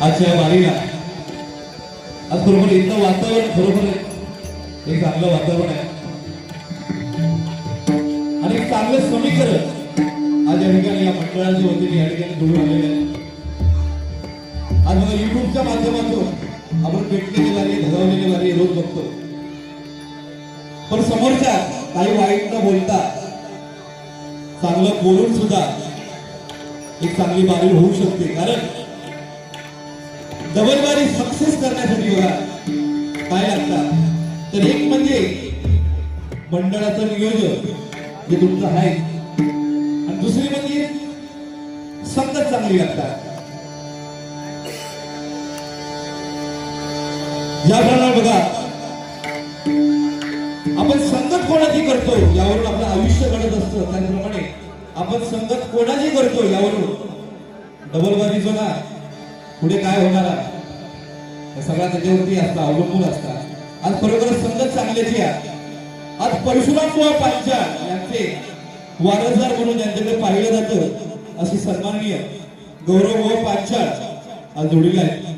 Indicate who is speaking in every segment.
Speaker 1: आजच्या वारीला आज बरोबर इथलं वातावरण बरोबर आहे एक चांगलं वातावरण आहे. आणि एक चांगलं समीकरण आज या ठिकाणी या मंडळाच्या वतीने या ठिकाणी जोडून आलेले आहे. आज मला युट्यूबच्या माध्यमातून आपण पेटलेली वारी धगावलेली वारी रोज बघतो. पण समोरच्या काही वाईट न बोलता चांगलं बोलून सुद्धा एक चांगली बारी होऊ शकते. कारण डबल बारी सक्सेस करण्यासाठी बघा. काय असतात? तर एक म्हणजे मंडळाचं नियोजन जे तुमचं आहे. आणि दुसरी म्हणजे संगत चांगली लागतात याप्रमाणे बघा. आपण संगत कोणाची करतो? यावरून आपलं आयुष्य घडत असतं. त्याचप्रमाणे आपण संगत कोणाची करतो? यावरून. डबल बारी जो ना पुढे काय होणार आहे? सगळा त्याच्यावरती असतं अवलंबून असतात. आज खरोखर संगत चांगल्याची आहे. आज परशुराम बुवा पांचाळ यांचे वारसदार म्हणून यांच्याकडे पाहिलं जातं अशी सन्माननीय गौरव बुवा पांचाळ आज जोडीला आहे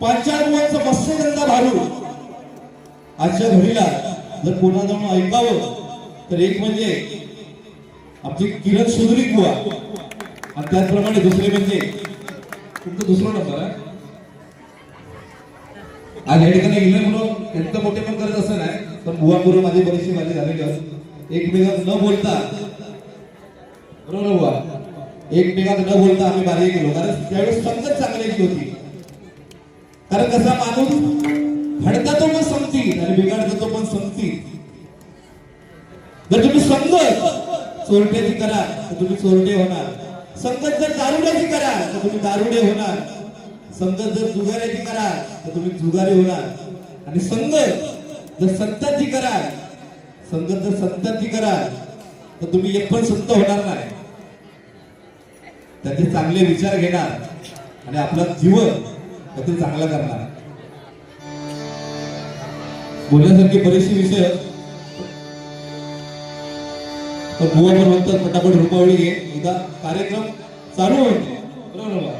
Speaker 1: पांचाळ बुवांचं मत्स्यगंधा भारू आजच्या घडीला जर कोणा जाऊन ऐकावं तर एक म्हणजे आपली किरण सुधरी बुवा. आणि त्याचप्रमाणे दुसरे म्हणजे तुमचं दुसरा नंबर आहे. आज या ठिकाणी गेलं म्हणून एकदम मोठे पण करत असं नाही पण बुवा माझी बरीचशी माझी झालेली असत एकमेकात न बोलता बरोबर बुवा? एकमेकात न बोलता आम्ही बारी गेलो कारण त्यावेळेस संगत चांगल्याची होती. कारण कसा माणूस घडता तो पण समती आणि बिघडता तो पण समती जर तुम्ही संगत चोरट्याची करा तर तुम्ही चोरटे होणार. समजत जर दारुड्याची करा तर तुम्ही दारुडे होणार. समजत जर जुगाऱ्याची करा तर तुम्ही जुगारे होणार. आणि संगत जर संतांची करा संगत जर संतांची करा तर तुम्ही एक पण संत होणार नाही. त्याचे चांगले विचार घेणार आणि आपलं जीवन ते चांगलं करणार. बोलण्यासारखे बरेचसे विषय आहेत. पण बुवा पण म्हणतात फटाफट रुपावळी घे एकदा कार्यक्रम चालू होते बरोबर ना?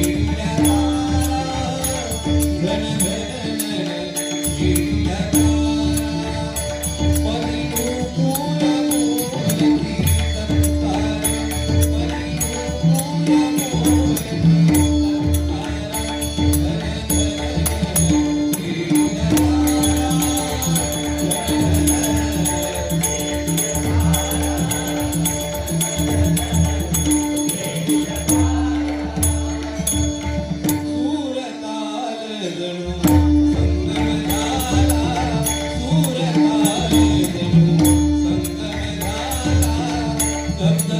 Speaker 1: Yeah. Oh,